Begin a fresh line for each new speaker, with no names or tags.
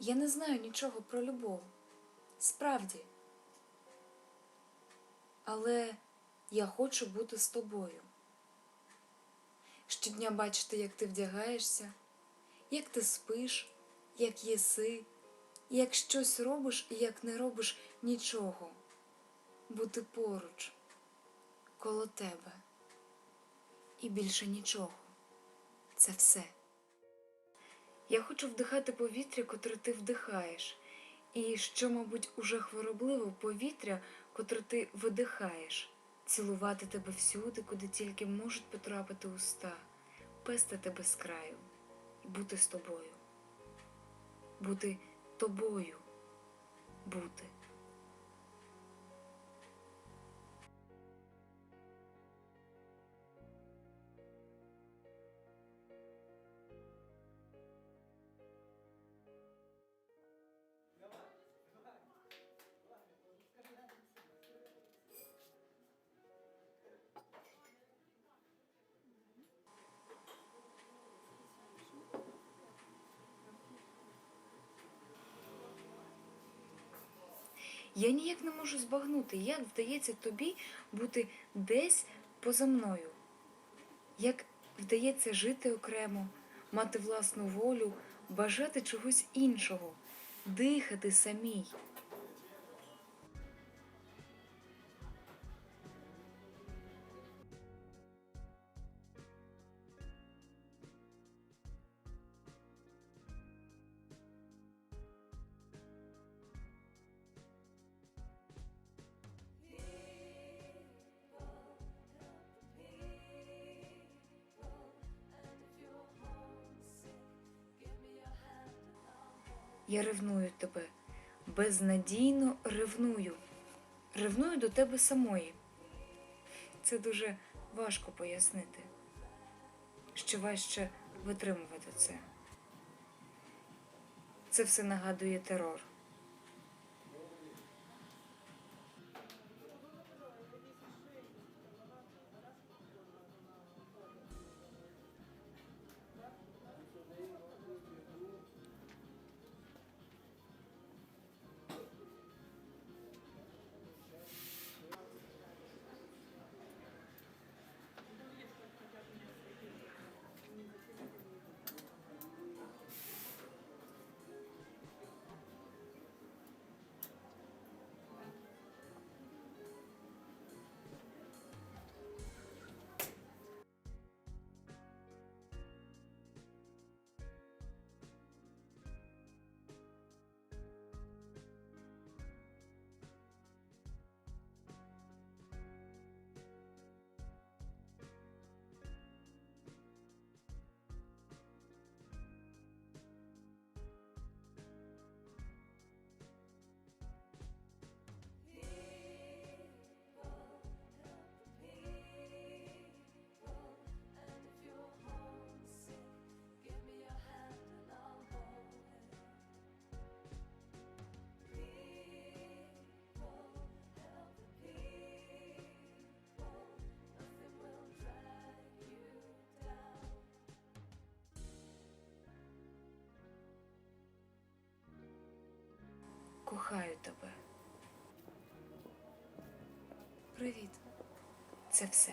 Я не знаю нічого про любов. Справді. Але я хочу бути з тобою. Щодня бачити, як ти вдягаєшся, як ти спиш, як їси, як щось робиш і як не робиш нічого. Бути поруч, коло тебе. І більше нічого. Це все. Я хочу вдихати повітря, котре ти вдихаєш, і що, мабуть, уже хворобливо повітря, котре ти видихаєш, цілувати тебе всюди, куди тільки можуть потрапити уста, пести тебе з краю і бути з тобою. Бути тобою. Бути. Я ніяк не можу збагнути, як вдається тобі бути десь поза мною, як вдається жити окремо, мати власну волю, бажати чогось іншого, дихати самій. Я ревную тебе, безнадійно ревную. Ревную до тебе самої. Це дуже важко пояснити. Що важче витримувати це. Це все нагадує терор. Кохаю тебе. Привіт. Це все.